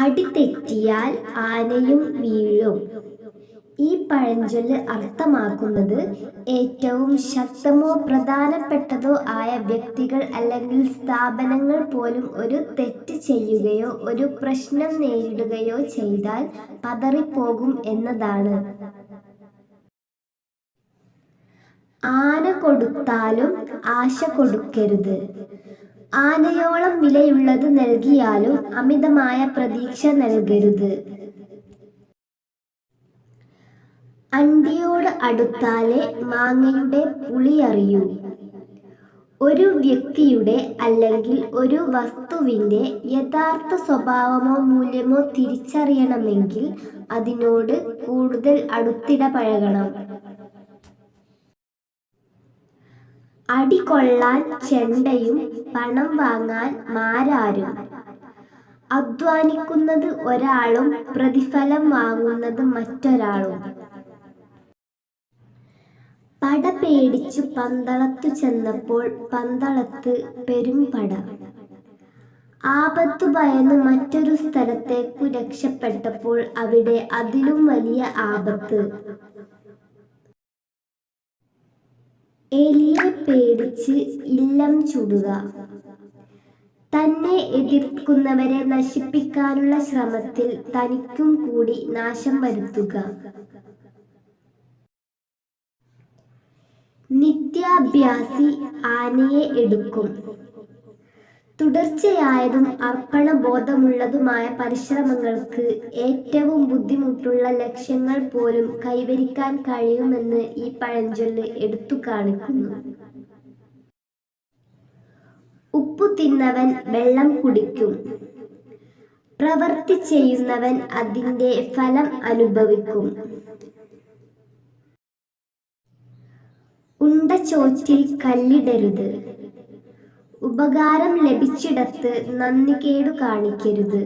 അടി തെറ്റിയാൽ ആനയും വീഴും. ഈ പഴഞ്ചൊല്ല് അർത്ഥമാക്കുന്നത് ഏറ്റവും ശക്തമോ പ്രധാനപ്പെട്ടതോ ആയ വ്യക്തികൾ അല്ലെങ്കിൽ സ്ഥാപനങ്ങൾ പോലും ഒരു തെറ്റ് ചെയ്യുകയോ ഒരു പ്രശ്നം നേരിടുകയോ ചെയ്താൽ പതറിപ്പോകും എന്നതാണ്. ആന കൊടുത്താലും ആശ കൊടുക്കരുത്. ആനയോളം വിലയുള്ളത് നൽകിയാലും അമിതമായ പ്രതീക്ഷ നൽകരുത്. അണ്ടിയോട് അടുത്താലേ മാങ്ങയുടെ പുളി അറിയൂ. ഒരു വ്യക്തിയുടെ അല്ലെങ്കിൽ ഒരു വസ്തുവിന്റെ യഥാർത്ഥ സ്വഭാവമോ മൂല്യമോ തിരിച്ചറിയണമെങ്കിൽ അതിനോട് കൂടുതൽ അടുത്തിടപഴകണം. അടി കൊള്ളാൻ ചെണ്ടയും പണം വാങ്ങാൻ മാരാരും. അധ്വാനിക്കുന്നത് ഒരാളും പ്രതിഫലം വാങ്ങുന്നത് മറ്റൊരാളും. പട പേടിച്ചു പന്തളത്തു ചെന്നപ്പോൾ പന്തളത്ത് പെരുംപട ആപത്തു ഭയന്ന് മറ്റൊരു സ്ഥലത്തേക്കു രക്ഷപ്പെട്ടപ്പോൾ അവിടെ അതിലും വലിയ ആപത്ത്. എലിയെ പേടിച്ച് ഇല്ലം ചൂടുക. തന്നെ എതിർക്കുന്നവരെ നശിപ്പിക്കാനുള്ള ശ്രമത്തിൽ തനിക്കും കൂടി നാശം വരുത്തുക. നിത്യാഭ്യാസി ആനയെ എടുക്കും. തുടർച്ചയായതും അർപ്പണബോധമുള്ളതുമായ പരിശ്രമങ്ങൾക്ക് ഏറ്റവും ബുദ്ധിമുട്ടുള്ള ലക്ഷ്യങ്ങൾ പോലും കൈവരിക്കാൻ കഴിയുമെന്ന് ഈ പഴഞ്ചൊല്ല് എടുത്തു കാണിക്കുന്നു ഉപ്പു തിന്നവൻ വെള്ളം കുടിക്കും. പ്രവർത്തി ചെയ്യുന്നവൻ അതിന്റെ ഫലം അനുഭവിക്കും. ഉണ്ട ചോറ്റിൽ കല്ലിടരുത്. ഉപകാരം ലഭിച്ചിടത്ത് നന്ദികേടു കാണിക്കരുത്.